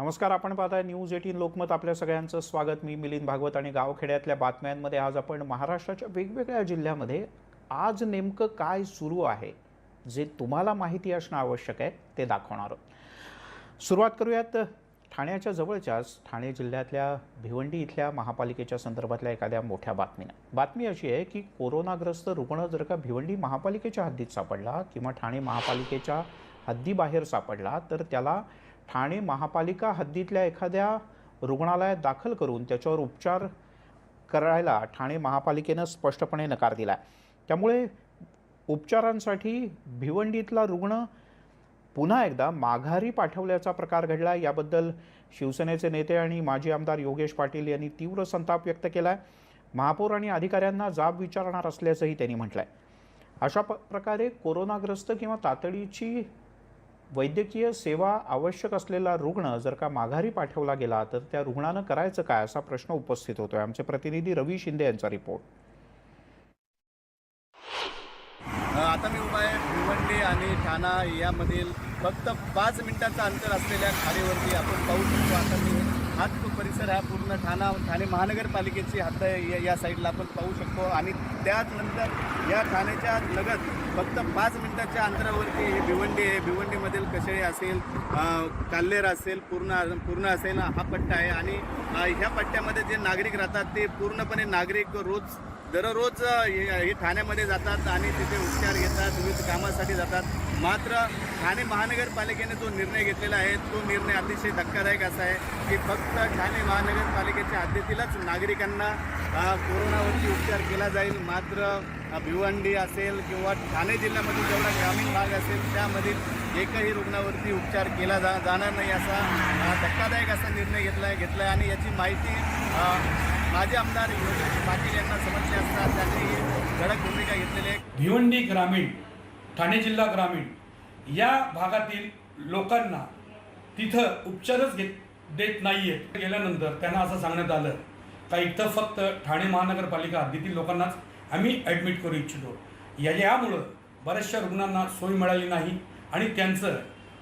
नमस्कार आपण पाहताय न्यूज एटीन लोकमत. आपल्या सगळ्यांचं स्वागत. मी मिलिंद भागवत आणि गावखेड्यातल्या बातम्यांमध्ये आज आपण महाराष्ट्राच्या वेगवेगळ्या जिल्ह्यामध्ये आज नेमकं काय सुरू आहे जे तुम्हाला माहिती असणं आवश्यक आहे ते दाखवणार आहोत. सुरुवात करूयात ठाण्याच्या जवळच्याच ठाणे जिल्ह्यातल्या भिवंडी इथल्या महापालिकेच्या संदर्भातल्या एखाद्या मोठ्या बातमीनं. बातमी अशी आहे की कोरोनाग्रस्त रुग्ण जर का भिवंडी महापालिकेच्या हद्दीत सापडला किंवा ठाणे महापालिकेच्या हद्दीबाहेर सापडला तर त्याला ठाणे महापालिका हद्दीतल्या एखाद्या रुग्णालयात दाखल करून त्याच्यावर उपचार करायला ठाणे महापालिकेनं स्पष्टपणे नकार दिला आहे त्यामुळे उपचारांसाठी भिवंडीतला रुग्ण पुन्हा एकदा माघारी पाठवल्याचा प्रकार घडला याबद्दल शिवसेनेचे नेते आणि माजी आमदार योगेश पाटील यांनी तीव्र संताप व्यक्त केला आहे महापौर आणि अधिकाऱ्यांना जाब विचारणार असल्याचंही त्यांनी म्हटलं आहे अशा प प्रकारे कोरोनाग्रस्त किंवा तातडीची वैद्यकीय सेवा आवश्यक असलेला रुग्ण जर का माघारी पाठवला गेला तर त्या रुग्णानं करायचं काय असा प्रश्न उपस्थित होतोय. आमचे प्रतिनिधी रवी शिंदे यांचा रिपोर्ट आता मी उभा आहे भिवंडी आणि ठाणा यामधील फक्त पाच मिनिटांचं अंतर असलेल्या खाडीवरती आपण पाहू शकतो. आता मी हाच तो परिसर हा पूर्ण ठाणा ठाणे महानगरपालिकेची हात आहे. या- या साईडला आपण पाहू शकतो. आणि त्याचनंतर या ठाण्याच्या लगत फक्त पाच मिनिटाच्या अंतरावरती हे भिवंडी आहे. भिवंडीमधील कशेळी असेल काल्हेर असेल पूर्ण पूर्ण असेल हा पट्टा आहे. आणि ह्या पट्ट्यामध्ये जे नागरिक राहतात ते पूर्णपणे नागरिक रोज दररोज हे हे ठाण्यामध्ये जातात आणि तिथे उपचार घेतात विविध कामासाठी जातात. मात्र ठाणे महानगरपालिकेने जो निर्णय घेतलेला आहे तो निर्णय अतिशय धक्कादायक असा आहे की फक्त ठाणे महानगरपालिकेच्या हद्दीतीलच नागरिकांना कोरोनावरती उपचार केला जाईल. मात्र भिवंडी असेल किंवा ठाणे जिल्ह्यामधील जेवढा ग्रामीण भाग असेल त्यामधील एकही रुग्णावरती उपचार केला जा जाणार नाही असा धक्कादायक असा निर्णय घेतला आहे घेतला आहे आणि याची माहिती माजी आमदार योगेश पाटील यांना समजले असता त्यांनी कडक भूमिका घेतलेली आहे. भिवंडी ग्रामीण ठाणे जिल्हा ग्रामीण या भागातील लोकांना तिथं उपचारच घेत देत नाही आहेत गेल्यानंतर त्यांना असं सांगण्यात आलं का इथं फक्त ठाणे महानगरपालिका हद्दीतील लोकांनाच आम्ही ॲडमिट करू इच्छितो. या यामुळं बऱ्याचशा रुग्णांना सोय मिळाली नाही आणि त्यांचं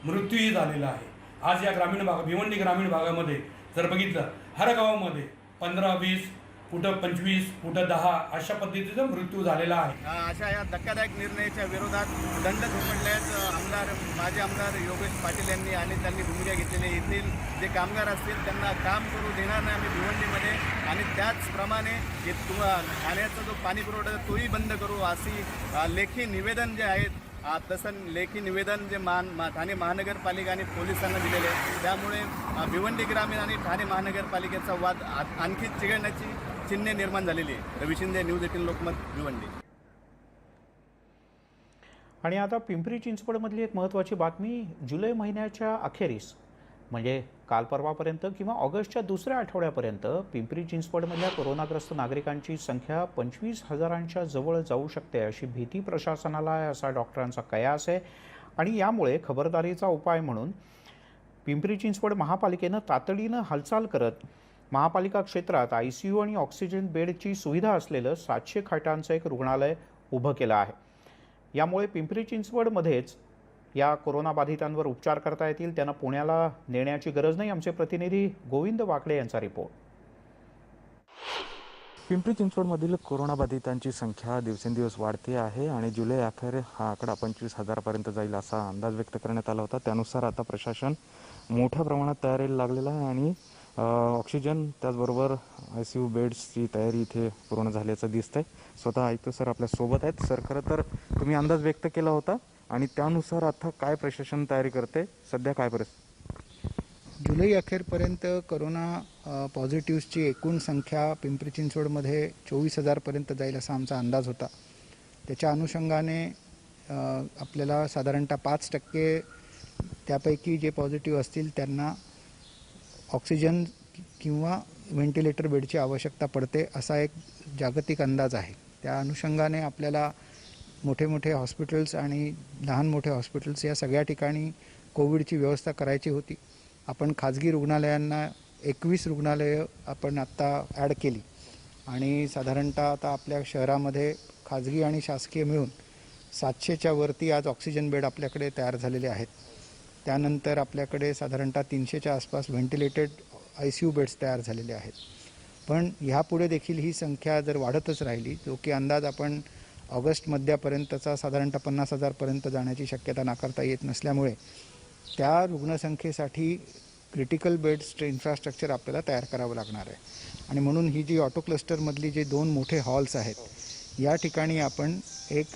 मृत्यूही झालेला आहे. आज या ग्रामीण भाग भिवंडी ग्रामीण भागामध्ये जर बघितलं हर गावामध्ये पंधरा वीस कुठं पंचवीस कुठं दहा अशा पद्धतीचा मृत्यू झालेला आहे. अशा या धक्कादायक निर्णयाच्या विरोधात दंड झोपडल्यास आमदार माजी आमदार योगेश पाटील यांनी आणि त्यांनी भूमिका घेतलेली. येथील जे कामगार असतील त्यांना काम करू देणार नाही आम्ही भिवंडीमध्ये. आणि त्याचप्रमाणे तु ठाण्याचा जो पाणी पुरवठा आहे, तोही बंद करू अशी लेखी निवेदन जे आहेत तसं लेखी निवेदन जे मान मा ठाणे महानगरपालिका आणि पोलिसांना दिलेले आहे. त्यामुळे भिवंडी ग्रामीण आणि ठाणे महानगरपालिकेचा वाद आणखी चिघळण्याची चिन्हे निर्माण झालेली आहे. Ravi Shinde news eighteen Lokmat Bhiwandi. आणि आता पिंपरी चिंचवडमधली एक महत्त्वाची बातमी जुलै महिन्याच्या अखेरीस म्हणजे काल परवापर्यंत किंवा ऑगस्टच्या दुसऱ्या आठवड्यापर्यंत पिंपरी चिंचवडमधल्या कोरोनाग्रस्त नागरिकांची संख्या पंचवीस हजारांच्या जवळ जाऊ शकते अशी भीती प्रशासनाला आहे असा डॉक्टरांचा कयास आहे. आणि यामुळे खबरदारीचा उपाय म्हणून पिंपरी चिंचवड महापालिकेनं तातडीनं हालचाल करत महापालिका क्षेत्रात आय सी यू आणि ऑक्सिजन बेडची सुविधा असलेलं सातशे खाटांचं एक रुग्णालय उभं केलं आहे. यामुळे पिंपरी चिंचवडमध्येच या कोरोनाबाधितांवर उपचार करता येतील त्यांना पुण्याला नेण्याची गरज नाही आमचे प्रतिनिधी गोविंद वाकडे यांचा रिपोर्ट पिंपरी चिंचवडमधील कोरोनाबाधितांची संख्या दिवसेंदिवस वाढते आहे आणि जुलै अखेर हा आकडा पंचवीस हजारापर्यंत जाईल असा अंदाज व्यक्त करण्यात आला होता. त्यानुसार आता प्रशासन मोठ्या प्रमाणात तयारीला लागलेलं आहे आणि ऑक्सिजन त्याचबरोबर आय सी यू बेड्सची तयारी इथे पूर्ण झाल्याचं दिसतंय. स्वतः आयुक्त सर आपल्यासोबत आहेत. सर खरं तर तुम्ही अंदाज व्यक्त केला होता आणि त्यानुसार आता काय प्रशासन तयारी करते सध्या काय परिस्थिती? जुलै अखेरपर्यंत करोना पॉझिटिव्हची एकूण संख्या पिंपरी चिंचवडमध्ये चोवीस हजारपर्यंत जाईल असा आमचा अंदाज होता. त्याच्या अनुषंगाने आपल्याला साधारणतः पाच टक्के त्यापैकी जे पॉझिटिव्ह असतील त्यांना ऑक्सिजन किंवा व्हेंटिलेटर बेडची आवश्यकता पडते असा एक जागतिक अंदाज आहे. त्या अनुषंगाने आपल्याला मोठे मोठे हॉस्पिटल्स आणि लहान मोठे हॉस्पिटल्स या सगळ्या ठिकाणी कोविडची व्यवस्था करायची होती. आपण खाजगी रुग्णालयांना एकवीस रुग्णालयं आपण आत्ता ॲड केली. आणि साधारणतः आता आपल्या शहरामध्ये खाजगी आणि शासकीय मिळून सातशेच्या वरती आज ऑक्सिजन बेड आपल्याकडे तयार झालेले आहेत. त्यानंतर आपल्याकडे साधारणतः तीनशेच्या आसपास ventilated I C U beds तयार झालेले आहेत. पण ह्यापुढे देखील ही संख्या जर वाढतच राहिली जो की अंदाज आपण ऑगस्ट मध्यापर्यंतचा साधारणतः पन्नास हजारपर्यंत जाण्याची शक्यता नाकारता येत नसल्यामुळे त्या रुग्णसंख्येसाठी क्रिटिकल बेड्सचे इन्फ्रास्ट्रक्चर आपल्याला तयार करावं लागणार आहे. आणि म्हणून ही जी ऑटो क्लस्टरमधली जे दोन मोठे हॉल्स आहेत या ठिकाणी आपण एक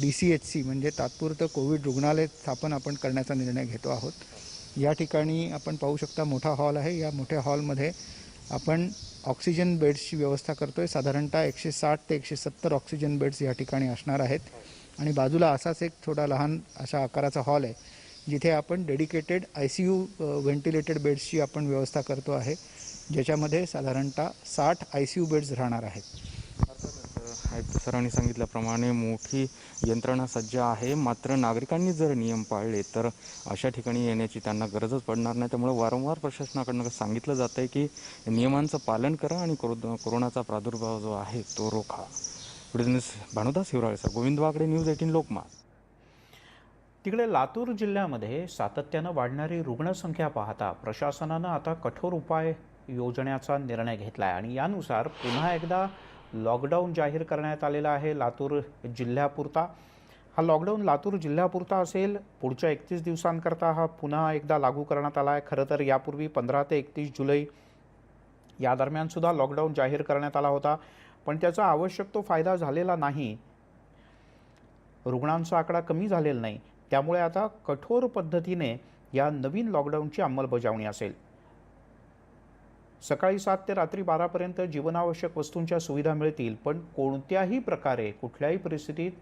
डी सी एच सी म्हणजे तात्पुरतं कोविड रुग्णालय स्थापन आपण करण्याचा निर्णय घेतो आहोत. या ठिकाणी आपण पाहू शकता मोठा हॉल आहे. या मोठ्या हॉलमध्ये आपण ऑक्सिजन बेड्सची व्यवस्था करतो आहे साधारणतः एकशे साठ ते एकशे सत्तर ऑक्सिजन बेड्स या ठिकाणी असणार आहेत. आणि बाजूला असाच एक थोडा लहान अशा आकाराचा हॉल आहे जिथे आपण dedicated I C U ventilated बेड्सची आपण व्यवस्था करतो आहे ज्याच्यामध्ये साधारणतः साठ आय सी यू बेड्स राहणार आहेत. सरांनी सांगितल्याप्रमाणे मोठी यंत्रणा सज्ज आहे. मात्र नागरिकांनी जर नियम पाळले तर अशा ठिकाणी येण्याची त्यांना गरजच पडणार नाही. त्यामुळे वारंवार प्रशासनाकडनं सांगितलं जातं आहे की नियमांचं पालन करा आणि कोरो कोरोनाचा प्रादुर्भाव जो आहे तो रोखा. Business Bhanudas Hiwrale sir Govind Wakde news eighteen Lokmat. तिकडे लातूर जिल्ह्यामध्ये सातत्यानं वाढणारी रुग्णसंख्या पाहता प्रशासनानं आता कठोर उपाय योजण्याचा निर्णय घेतला आहे आणि यानुसार पुन्हा एकदा लॉकडाऊन जाहीर करण्यात आलेला आहे लातूर जिल्ह्यापुरता. हा लॉकडाऊन लातूर जिल्ह्यापुरता असेल पुढच्या एकतीस दिवसांकरता हा पुन्हा एकदा लागू करण्यात आला आहे. खरं तर यापूर्वी पंधरा ते एकतीस जुलै या दरम्यानसुद्धा लॉकडाऊन जाहीर करण्यात आला होता. पण त्याचा आवश्यक तो फायदा झालेला नाही. रुग्णांचा आकडा कमी झालेला नाही. त्यामुळे आता कठोर पद्धतीने या नवीन लॉकडाऊनची अंमलबजावणी असेल. सकाळी सात ते रात्री बारापर्यंत जीवनावश्यक वस्तूंच्या सुविधा मिळतील पण कोणत्याही प्रकारे कुठल्याही परिस्थितीत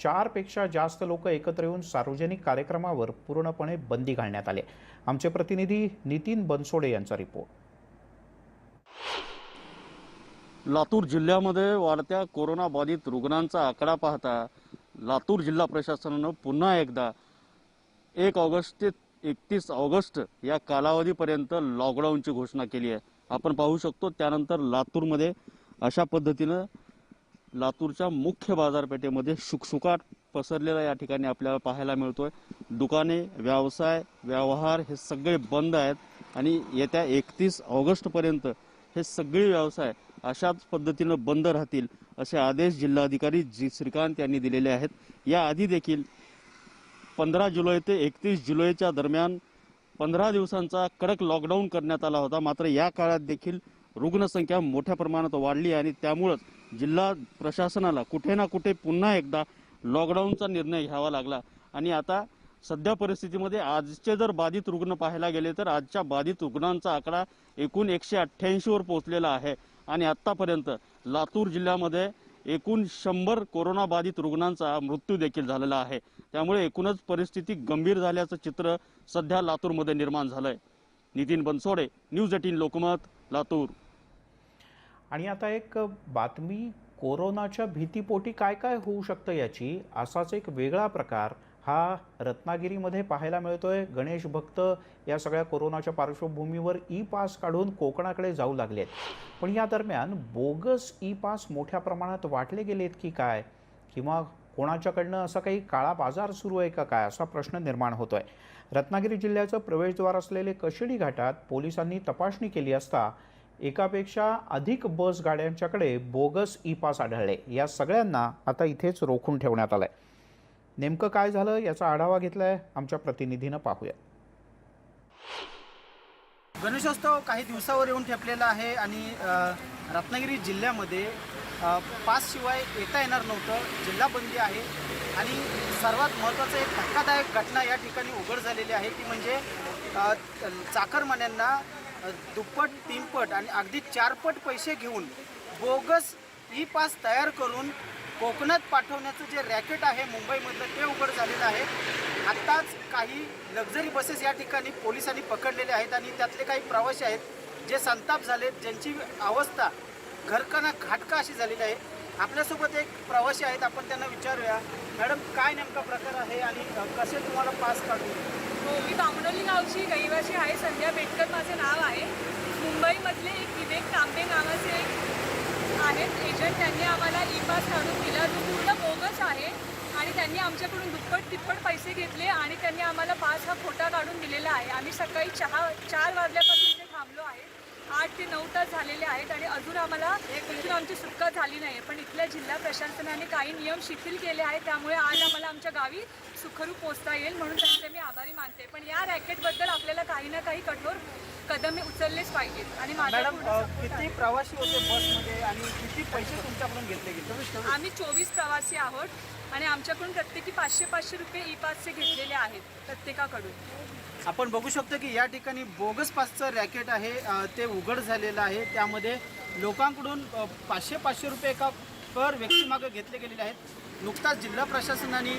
चारपेक्षा जास्त लोक एकत्र येऊन सार्वजनिक कार्यक्रमावर पूर्णपणे बंदी घालण्यात आले आमचे प्रतिनिधी नितीन बनसोडे यांचा रिपोर्ट. लातूर जिल्ह्यामध्ये वाढत्या कोरोनाबाधित रुग्णांचा आकडा पाहता लातूर जिल्हा प्रशासनानं पुन्हा एकदा एक ऑगस्ट ते एकतीस ऑगस्ट या कालावधीपर्यंत लॉकडाऊनची घोषणा केली आहे. आपण पाहू शकतो त्यानंतर लातूरमध्ये अशा पद्धतीनं लातूरच्या मुख्य बाजारपेठेमध्ये शुकशुकाट पसरलेला या ठिकाणी आपल्याला पाहायला मिळतोय. दुकाने व्यवसाय व्यवहार हे सगळे बंद आहेत आणि येत्या एकतीस ऑगस्टपर्यंत हे सगळे व्यवसाय अशाच पद्धतीनं बंद राहतील असे आदेश जिल्हाधिकारी जी श्रीकांत यांनी दिलेले आहेत. याआधी देखील पंधरा जुलै ते एकतीस जुलैच्या दरम्यान पंधरा दिवसांचा कडक लॉकडाऊन करण्यात आला होता. मात्र या काळात देखील रुग्णसंख्या मोठ्या प्रमाणात वाढली आणि त्यामुळंच जिल्हा प्रशासनाला कुठे ना कुठे पुन्हा एकदा लॉकडाऊनचा निर्णय घ्यावा लागला. आणि आता सध्या परिस्थितीमध्ये आजचे जर बाधित रुग्ण पाहायला गेले तर आजच्या बाधित रुग्णांचा आकडा एकूण एकशे अठ्ठ्याऐंशीवर पोहोचलेला आहे. आणि आत्तापर्यंत लातूर जिल्ह्यामध्ये एकूण शंभर कोरोनाबाधित रुग्णांचा मृत्यू देखील झालेला आहे. त्यामुळे एकूणच परिस्थिती गंभीर झाल्याचं चित्र सध्या लातूरमध्ये निर्माण झालंय. Nitin Bansode news eighteen Lokmat Latur. आणि आता एक बातमी कोरोनाच्या भीतीपोटी काय काय होऊ शकतं याची असाच एक वेगळा प्रकार हा रत्नागिरीमध्ये पाहायला मिळतोय. गणेश भक्त या सगळ्या कोरोनाच्या पार्श्वभूमीवर ई पास काढून कोकणाकडे जाऊ लागलेत. पण या दरम्यान बोगस ई पास मोठ्या प्रमाणात वाटले गेलेत की काय? किंवा कोणाच्याकडनं असा काही काळा बाजार सुरू आहे का काय? असा प्रश्न निर्माण होतोय. रत्नागिरी जिल्ह्याचं प्रवेशद्वार असलेले कशिडी घाटात पोलिसांनी तपासणी केली असता एकापेक्षा अधिक बस गाड्यांच्याकडे बोगस ई पास आढळले. या सगळ्यांना आता इथेच रोखून ठेवण्यात आलं आहे नेमकं काय झालं याचा आढावा घेतलाय आमच्या प्रतिनिधीनं पाहूया. गणेशोत्सव काही दिवसावर येऊन ठेपलेला आहे आणि रत्नागिरी जिल्ह्यामध्ये अ, पासशिवाय येता येणार नव्हतं जिल्हा बंदी आहे आणि सर्वात महत्त्वाचं एक धक्कादायक घटना या ठिकाणी उघड झालेली आहे ती म्हणजे चाकरमान्यांना दुप्पट तीनपट आणि अगदी चारपट पैसे घेऊन बोगस ई पास तयार करून कोकणात पाठवण्याचं जे रॅकेट आहे मुंबईमधलं ते उघड झालेलं आहे. आत्ताच काही लक्झरी बसेस या ठिकाणी पोलिसांनी पकडलेले आहेत आणि त्यातले काही प्रवासी आहेत जे संताप झालेत ज्यांची अवस्था घरकाना घाटका अशी झालेली आहे. आपल्यासोबत एक प्रवासी आहेत आपण त्यांना विचारूया. मॅडम काय नेमका प्रकार आहे आणि कसे तुम्हाला पास काढू हो मी बामणोली गावची रहिवासी आहे. संध्या बेटकर माझं नाव आहे. मुंबईमधले एक विवेक तांबे नावाचे एक आहेत. एजंट त्यांनी आम्हाला ई पास काढून दिला. जो पूर्ण बोगस आहे आणि त्यांनी आमच्याकडून दुप्पट तिप्पट पैसे घेतले आणि त्यांनी आम्हाला पास हा खोटा काढून दिलेला आहे. आम्ही सकाळी चहा चार वाजल्यापासून इथे थांबलो आहे. आठ ते नऊ तास झालेले आहेत आणि अजून आम्हाला इथून आमची सुटका झाली नाही. पण इथल्या जिल्हा प्रशासनाने काही नियम शिथिल केले आहेत. त्यामुळे आज आम्हाला आमच्या गावी सुखरूप पोहोचता येईल म्हणून त्यांचे मी आभारी मानते. पण या रॅकेटबद्दल आपल्याला काही ना काही कठोर कदम उचललेच पाहिजेत. आणि माझा मॅडम पूर्ण अ, support आहे. किती प्रवासी होते बसमध्ये आणि किती पैसे तुमच्याकडून घेतले गेले? आम्ही चोवीस प्रवासी आहोत आणि आमच्याकडून प्रत्येकी पाचशे पाचशे रुपये ई पासचे घेतलेले आहेत प्रत्येकाकडून. आपण बघू शकतो की या ठिकाणी बोगस पासचं रॅकेट आहे अ, ते उघड झालेलं आहे. त्यामध्ये लोकांकडून अ, पाचशे पाचशे रुपये एका पर व्यक्तीमागं घेतले गेलेले आहेत. नुकताच जिल्हा प्रशासनाने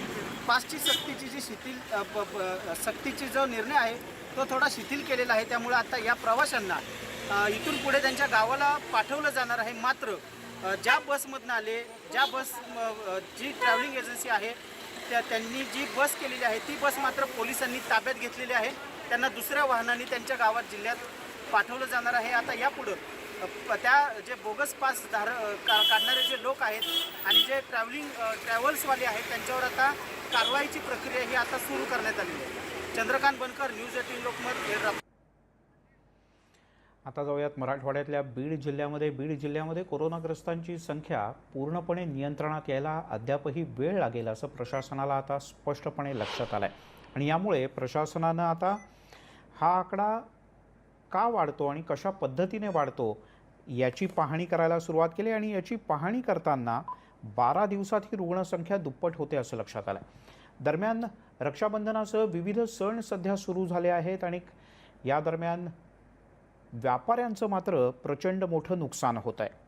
पासची सक्तीची जी शिथिल अ, प- प- सक्तीची जो निर्णय आहे तो थोडा शिथिल केलेला आहे. त्यामुळे आता या प्रवाशांना इथून पुढे त्यांच्या गावाला पाठवलं जाणार आहे. मात्र ज्या बसमधनं आले ज्या बस जी ट्रॅव्हलिंग एजन्सी आहे त्या त्यांनी जी बस केलेली आहे ती बस मात्र पोलिसांनी ताब्यात घेतलेली आहे. त्यांना दुसऱ्या वाहनाने त्यांच्या गावात जिल्ह्यात पाठवलं जाणार आहे. आता यापुढं त्या जे बोगस पास धार का काढणारे जे लोक आहेत आणि जे ट्रॅव्हलिंग ट्रॅव्हल्सवाले आहेत त्यांच्यावर आता कारवाईची प्रक्रिया ही आता सुरू करण्यात आलेली आहे. चंद्रकांत बनकर न्यूज एटीन लोकमत आता जाऊयात मराठवाड्यातल्या बीड जिल्ह्यामध्ये. बीड जिल्ह्यामध्ये कोरोनाग्रस्तांची संख्या पूर्णपणे नियंत्रणात यायला अद्यापही वेळ लागेल असं प्रशासनाला आता स्पष्टपणे लक्षात आलं आहे आणि यामुळे प्रशासनानं आता हा आकडा का वाढतो आणि कशा पद्धतीने वाढतो याची पाहणी करायला सुरुवात केली आणि याची पाहणी करताना बारा दिवसात ही रुग्णसंख्या दुप्पट होते असं लक्षात आलं दरम्यान रक्षाबंधनासह विविध सण सध्या सुरू झाले आहेत आणि या दरम्यान व्यापाऱ्यांचं मात्र प्रचंड मोठं नुकसान होत आहे.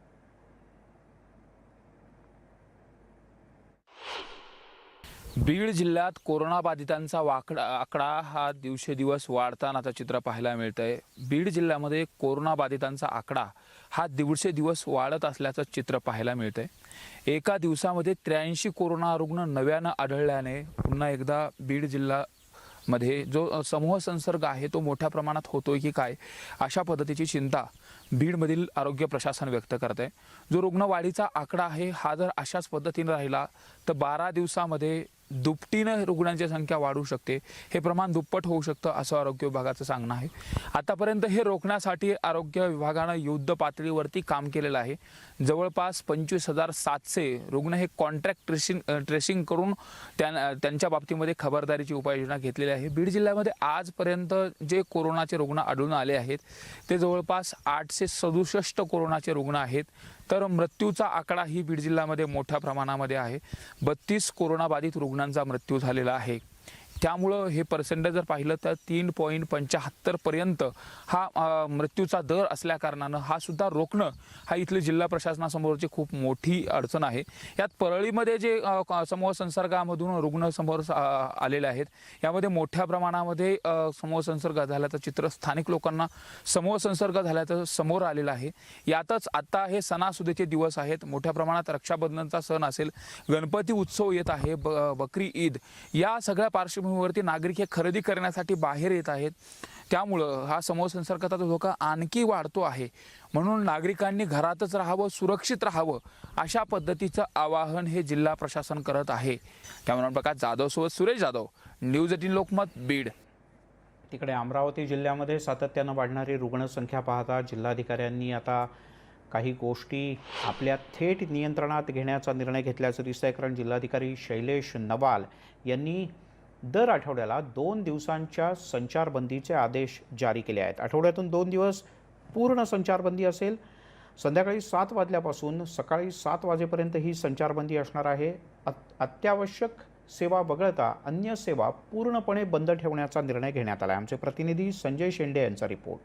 बीड जिल्ह्यात कोरोनाबाधितांचा वाकडा आकडा हा दिवसेदिवस वाढतानाचं चित्र पाहायला मिळतं आहे बीड जिल्ह्यामध्ये कोरोनाबाधितांचा आकडा हा दिवसेदिवस वाढत असल्याचं चित्र पाहायला मिळतं आहे एका दिवसामध्ये त्र्याऐंशी कोरोना रुग्ण नव्यानं आढळल्याने पुन्हा एकदा बीड जिल्हा मध्ये जो समूह संसर्ग आहे तो मोठ्या प्रमाणात होतोय की काय अशा पद्धतीची चिंता बीडमधील आरोग्य प्रशासन व्यक्त करत आहे जो रुग्णवाढीचा आकडा आहे हा जर अशाच पद्धतीने राहिला तर बारा दिवसामध्ये दुपटीनं रुग्णांची संख्या वाढू शकते. हे प्रमाण दुप्पट होऊ शकतं असं आरोग्य विभागाचं सांगणं आहे. आतापर्यंत हे रोखण्यासाठी आरोग्य विभागानं युद्ध पातळीवरती काम केलेलं आहे. जवळपास पंचवीस हजार सातशे रुग्ण हे कॉन्ट्रॅक्ट ट्रेसिंग ट्रेसिंग करून त्या त्यांच्या बाबतीमध्ये खबरदारीची उपाययोजना घेतलेली आहे. बीड जिल्ह्यामध्ये आजपर्यंत जे कोरोनाचे रुग्ण आढळून आले आहेत ते जवळपास आठशे सदुसष्ट कोरोनाचे रुग्ण आहेत. तर मृत्यूचा आकडा ही बीड जिल्ह्यामध्ये मोठ्या प्रमाणामध्ये आहे. बत्तीस कोरोनाबाधित रुग्णांचा मृत्यू झालेला आहे. त्यामुळं हे पर्सेंटेज जर पाहिलं तर तीन पॉईंट पंच्याहत्तरपर्यंत हा मृत्यूचा दर असल्याकारणानं हा सुद्धा रोखणं हा इथली जिल्हा प्रशासनासमोरची खूप मोठी अडचण आहे. यात परळीमध्ये जे समूह संसर्गामधून रुग्ण समोर आलेले आहेत. यामध्ये मोठ्या प्रमाणामध्ये समूह संसर्ग झाल्याचं चित्र स्थानिक लोकांना समूह संसर्ग झाल्याचं समोर आलेलं आहे. यातच आता हे सणासुदीचे दिवस आहेत. मोठ्या प्रमाणात रक्षाबंधनचा सण असेल. गणपती उत्सव येत आहे. ब बकरी ईद. या सगळ्या पार्श्वभूमीवरती नागरिक हे खरेदी करण्यासाठी बाहेर येत आहेत. त्यामुळं हा समूहसंसर्गाचा धोका आणखी वाढतो आहे. म्हणून नागरिकांनी घरातच राहावं सुरक्षित राहावं अशा पद्धतीचं आवाहन हे जिल्हा प्रशासन करत आहे. त्यामुळे प्रकाश जाधव सोबत सुरेश जाधव न्यूज एटीन लोकमत बीड. तिकडे अमरावती जिल्ह्यामध्ये सातत्यानं वाढणारी रुग्णसंख्या पाहता जिल्हाधिकाऱ्यांनी आता काही गोष्टी आपल्या थेट नियंत्रणात घेण्याचा निर्णय घेतल्याचं दिसतंय. कारण जिल्हाधिकारी शैलेश नवाल यांनी दर आठवड्याला दोन दिवसांच्या संचारबंदीचे आदेश जारी केले आहेत. आठवड्यातून दोन दिवस पूर्ण संचारबंदी असेल. संध्याकाळी सात वाजल्यापासून सकाळी सात वाजेपर्यंत ही संचारबंदी असणार आहे. अत- अत्यावश्यक सेवा वगळता अन्य सेवा पूर्णपणे बंद ठेवण्याचा निर्णय घेण्यात आला आहे आमचे प्रतिनिधी संजय शेंडे यांचा रिपोर्ट.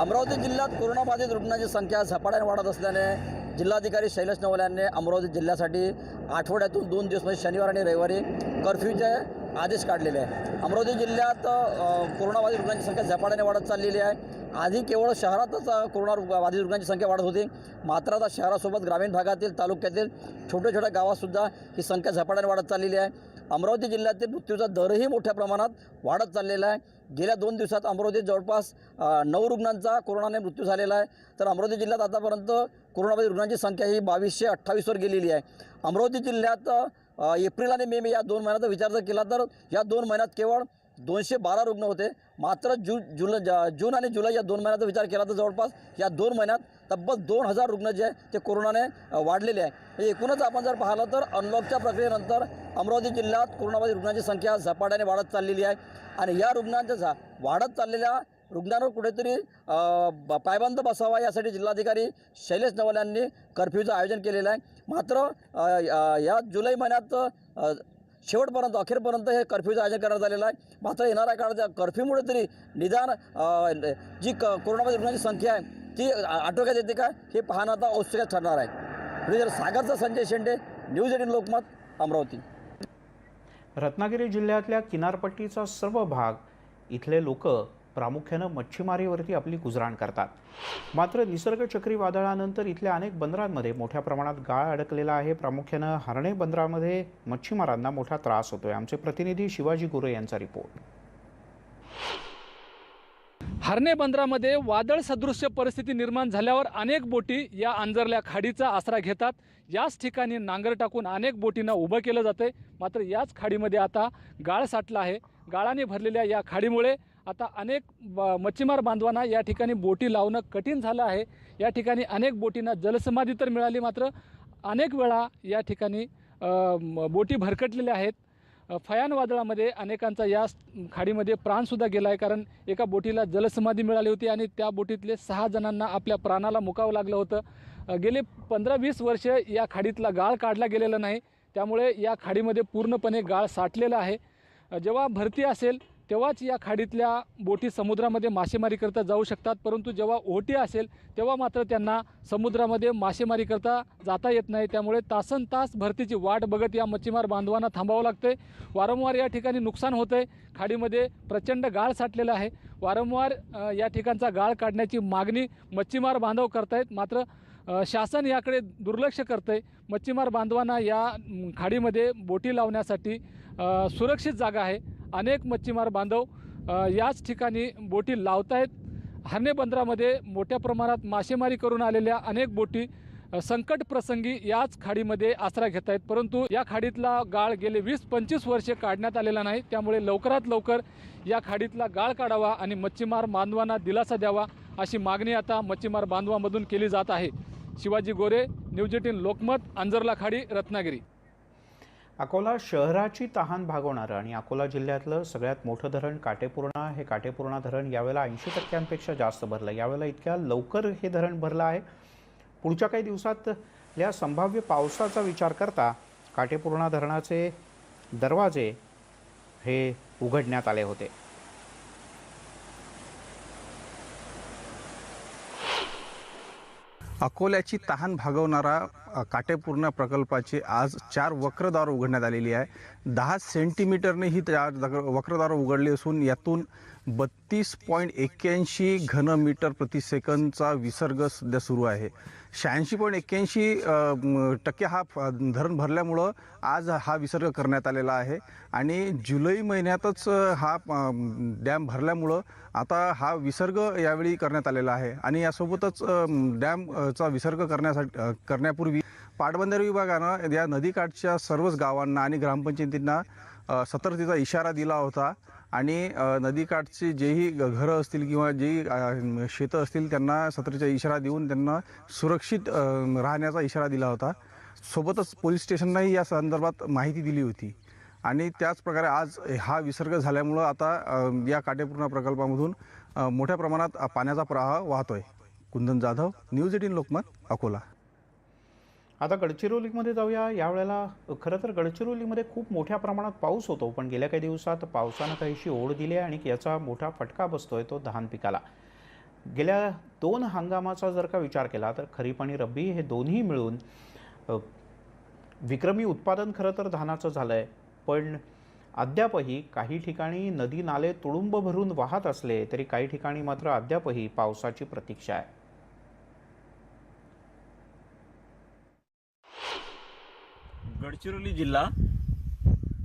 अमरावती जिल्ह्यात कोरोनाबाधित रुग्णांची संख्या झपाट्याने वाढत असल्याने जिल्हाधिकारी शैलेश नवल यांनी अमरावती जिल्ह्यासाठी आठवड्यातून दोन दिवस म्हणजे शनिवार आणि रविवारी कर्फ्यूचे आदेश काढलेले आहे. अमरावती जिल्ह्यात कोरोनाबाधित रुग्णांची संख्या झपाट्याने वाढत चाललेली आहे. आधी केवळ शहरातच कोरोना बाधित रुग्णांची संख्या वाढत होती. मात्र आता शहरासोबत ग्रामीण भागातील तालुक्यातील छोट्या छोट्या गावातसुद्धा ही संख्या झपाट्याने वाढत चाललेली आहे. अमरावती जिल्ह्यातील मृत्यूचा दरही मोठ्या प्रमाणात वाढत चाललेला आहे. गेल्या दोन दिवसात अमरावतीत जवळपास नऊ रुग्णांचा कोरोनाने मृत्यू झालेला आहे. तर अमरावती जिल्ह्यात आतापर्यंत कोरोनाबाधित रुग्णांची संख्या ही बावीसशे अठ्ठावीसवर गेलेली आहे. अमरावती जिल्ह्यात एप्रिल आणि मे मे या दोन महिन्याचा विचार जर केला तर या दोन महिन्यात केवळ दोनशे बारा रुग्ण होते. मात्र जून जुल ज- जून आणि जुलै या दोन महिन्याचा विचार केला तर जवळपास या दोन महिन्यात तब्बल दोन हजार रुग्ण जे आहे ते कोरोनाने वाढलेले आहे हे एकूणच आपण जर पाहिलं तर अनलॉकच्या प्रक्रियेनंतर अमरावती जिल्ह्यात कोरोनाबाधित रुग्णांची संख्या झपाट्याने वाढत चाललेली आहे. आणि या रुग्णांच्या झा वाढत चाललेल्या रुग्णांवर कुठेतरी पायबंद बसावा यासाठी जिल्हाधिकारी शैलेश नवल यांनी कर्फ्यूचं आयोजन केलेलं आहे. मात्र या जुलै महिन्यात शेवटपर्यंत अखेरपर्यंत हे कर्फ्यूचं आयोजन करण्यात आलेलं आहे. मात्र येणाऱ्या काळात कर्फ्यूमुळे तरी निदान जी क कोरोनाबाधित रुग्णांची संख्या आहे ती आटोक्यात येते का? हे पाहणं आता औत्सुक्यात ठरणार आहे. म्हणजे प्रोड्युसर सागरचा संजय शेंडे न्यूज एटीन लोकमत अमरावती. रत्नागिरी जिल्ह्यातल्या किनारपट्टीचा सर्व भाग इथले लोक प्रामुख्यानं मच्छीमारीवरती आपली गुजराण करतात. मात्र निसर्ग चक्रीवादळानंतर इथल्या अनेक बंदरांमध्ये मोठ्या प्रमाणात गाळ अडकलेला आहे. प्रामुख्यानं हरणे बंदरामध्ये मच्छीमारांना मोठा त्रास होतोय. आमचे प्रतिनिधी शिवाजी गुरे यांचा रिपोर्ट. हरणे बंदरामध्ये वादळ सदृश्य परिस्थिती निर्माण झाल्यावर अनेक बोटी या अंजरल्या खाडीचा आसरा घेतात. याच ठिकाणी नांगर टाकून अनेक बोटींना उभं केलं जाते मात्र याच खाडीमध्ये आता गाळ साठला आहे. गाळाने भरलेल्या या खाडीमुळे आता अनेक ब- मच्छीमार बांधवांना या ठिकाणी बोटी लावणं कठीण झालं आहे. या ठिकाणी अनेक बोटींना जलसमाधी तर मिळाली मात्र अनेक वेळा या ठिकाणी बोटी भरकटलेल्या आहेत. फयान वादळामध्ये अनेकांचा या खाडीमध्ये प्राणसुद्धा गेला आहे कारण एका बोटीला जलसमाधी मिळाली होती आणि त्या बोटीतले सहा जणांना आपल्या प्राणाला मुकावं लागलं होतं. गेले पंधरा वीस वर्ष या खाडीतला गाळ काढला गेलेला नाही. त्यामुळे या खाडीमध्ये पूर्णपणे गाळ साठलेला आहे. जेव्हा भरती असेल तेव्हाच या खाडीतल्या बोटी समुद्रामध्ये मासेमारीकरता जाऊ शकतात. परंतु जेव्हा ओटी असेल तेव्हा मात्र त्यांना समुद्रामध्ये मासेमारीकरता जाता येत नाही. त्यामुळे तासन तास भरतीची वाट बघत या मच्छीमार बांधवांना थांबावं लागते वारंवार या ठिकाणी नुकसान होतं आहे खाडीमध्ये प्रचंड गाळ साठलेला आहे. वारंवार या ठिकाणचा गाळ काढण्याची मागणी मच्छीमार बांधव करतायत. मात्र शासन याकडे दुर्लक्ष करतं आहे मच्छीमार बांधवांना या खाडीमध्ये बोटी लावण्यासाठी सुरक्षित जागा आहे. अनेक मच्छीमार बांधव याच ठिकाणी बोटी लावत आहेत हरणे बंदरामध्ये मोठ्या प्रमाणात मासेमारी करून आलेल्या अनेक बोटी संकट प्रसंगी याच खाडीमध्ये आसरा घेत आहेत परंतु या खाडीतला गाळ गेले वीस पंचवीस वर्षे काढण्यात आलेला नाही. त्यामुळे लवकरात लवकर या खाडीतला गाळ काढावा आणि मच्छीमार बांधवांना दिलासा द्यावा अशी मागणी आता मच्छीमार बांधवामधून केली जात आहे. शिवाजी गोरे न्यूज एटीन लोकमत अंजरला खाडी रत्नागिरी. अकोला शहराची तहान भागवणारं आणि अकोला जिल्ह्यातलं सगळ्यात मोठं धरण काटेपूर्णा हे काटेपूर्णा धरण यावेळेला ऐंशी टक्क्यांपेक्षा जास्त भरलं यावेळेला इतक्या लवकर हे धरण भरलं आहे. पुढच्या काही दिवसात या संभाव्य पावसाचा विचार करता काटेपूर्णा धरणाचे दरवाजे हे उघडण्यात आले होते. अकोल्याची तहान भागवणारा काटेपूर्णा प्रकल्पाची आज चार वक्रदार उघडण्यात आलेली आहे. दहा सेंटीमीटरने ही त्या दग- उघडली असून यातून बत्तीस पॉईंट एक्क्याऐंशी घनमीटर प्रति सेकंदचा विसर्ग सध्या सुरू आहे. शहाऐंशी पॉईंट एक्क्याऐंशी टक्के हा धरण भरल्यामुळं आज हा विसर्ग करण्यात आलेला आहे. आणि जुलै महिन्यातच हा डॅम भरल्यामुळं आता हा विसर्ग यावेळी करण्यात आलेला आहे. आणि यासोबतच डॅमचा विसर्ग करण्यासाठी करण्यापूर्वी पाटबंधारे विभागानं या नदीकाठच्या सर्वच गावांना आणि ग्रामपंचायतींना सतर्कतेचा इशारा दिला होता. आणि नदीकाठचे जेही ग- घरं असतील किंवा जेही शेतं असतील त्यांना सतर्कतेचा इशारा देऊन त्यांना सुरक्षित राहण्याचा इशारा दिला होता. सोबतच पोलीस स्टेशनलाही या संदर्भात माहिती दिली होती. आणि त्याचप्रकारे आज हा विसर्ग झाल्यामुळं आता या काटेपूर्णा प्रकल्पामधून मोठ्या प्रमाणात पाण्याचा प्रवाह वाहतोय. Kundan Jadhav news eighteen Lokmat Akola. आता गडचिरोलीमध्ये जाऊया. यावेळेला खरं तर गडचिरोलीमध्ये खूप मोठ्या प्रमाणात पाऊस होतो पण गेल्या काही दिवसात पावसानं काहीशी ओढ दिली आहे आणि याचा मोठा फटका बसतोय तो धान पिकाला. गेल्या दोन हंगामाचा जर का विचार केला तर खरीप आणि रब्बी हे दोन्ही मिळून विक्रमी उत्पादन खरं तर धानाचं झालं आहे पण अद्यापही काही ठिकाणी नदी नाले तुडुंब भरून वाहत असले तरी काही ठिकाणी मात्र अद्यापही पावसाची प्रतीक्षा आहे. गडचिरोली जिल्हा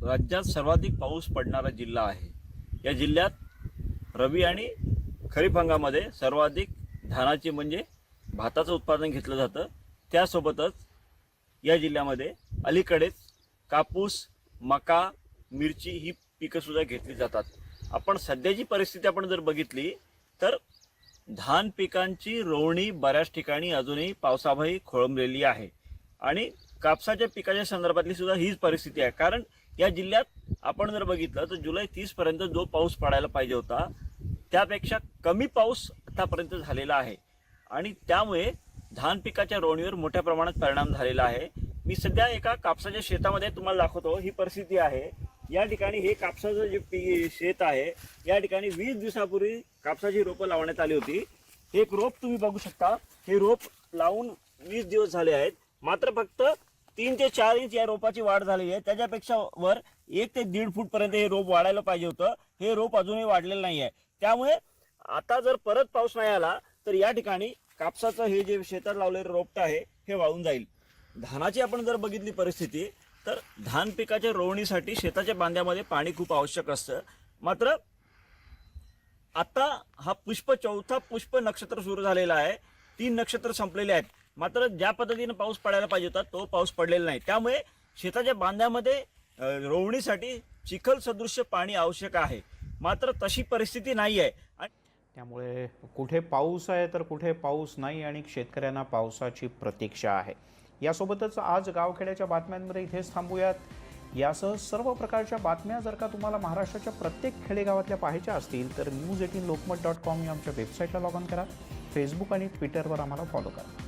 राज्यात सर्वाधिक पाऊस पडणारा जिल्हा आहे. या जिल्ह्यात रबी आणि खरीप हंगामध्ये सर्वाधिक धानाचे म्हणजे भाताचं उत्पादन घेतलं जातं. त्यासोबतच या जिल्ह्यामध्ये अलीकडेच कापूस मका मिरची ही पिकंसुद्धा घेतली जातात. आपण सध्याची परिस्थिती आपण जर बघितली तर धान पिकांची रोवणी बऱ्याच ठिकाणी अजूनही पावसाभाई खोळंबलेली आहे. आणि कापसाच्या पिकाच्या संदर्भातली सुद्धा हीच परिस्थिती आहे. कारण या जिल्ह्यात आपण जर बघितलं तर जुलै तीसपर्यंत जो पाऊस पडायला पाहिजे होता त्यापेक्षा कमी पाऊस आतापर्यंत झालेला आहे. आणि त्यामुळे धान पिकाच्या रोवणीवर मोठ्या प्रमाणात परिणाम झालेला आहे. मी सध्या एका कापसाच्या शेतामध्ये तुम्हाला दाखवतो ही परिस्थिती आहे. या ठिकाणी हे कापसाचं जे पी शेत आहे या ठिकाणी वीस दिवसापूर्वी कापसाची रोपं लावण्यात आली होती. हे एक रोप तुम्ही बघू शकता. हे रोप लावून वीस दिवस झाले आहेत. मात्र फक्त तीन ते चार इंच या रोपाची वाढ झालेली आहे. त्याच्यापेक्षा वर एक ते दीड फूट पर्यंत हे रोप वाढायला पाहिजे होतं. हे रोप अजूनही वाढलेलं नाही आहे. त्यामुळे आता जर परत पाऊस नाही आला तर या ठिकाणी कापसाचं हे जे शेतात लावलेलं रोपटं आहे हे वाळून जाईल. धानाची आपण जर बघितली परिस्थिती तर धान पिकाच्या रोवणीसाठी शेताच्या बांध्यामध्ये पाणी खूप आवश्यक असतं. मात्र आता हा पुष्प चौथा पुष्प नक्षत्र सुरू झालेला आहे. तीन नक्षत्र संपलेले आहेत. मात्र ज्या पद्धतीनं पाऊस पडायला पाहिजे होता तो पाऊस पडलेला नाही. त्यामुळे शेताच्या बांध्यामध्ये रोवणीसाठी चिखल सदृश्य पाणी आवश्यक आहे. मात्र तशी परिस्थिती नाही आहे आणि त्यामुळे कुठे पाऊस आहे तर कुठे पाऊस नाही आणि शेतकऱ्यांना पावसाची प्रतीक्षा आहे. यासोबतच आज गावखेड्याच्या बातम्यांमध्ये इथेच थांबूयात. यासह सर्व प्रकारच्या बातम्या जर का तुम्हाला महाराष्ट्राच्या प्रत्येक खेडेगावातल्या पाहायच्या असतील तर news eighteen Lokmat dot com या आमच्या वेबसाईटला लॉग ऑन करा. फेसबुक आणि ट्विटरवर आम्हाला फॉलो करा.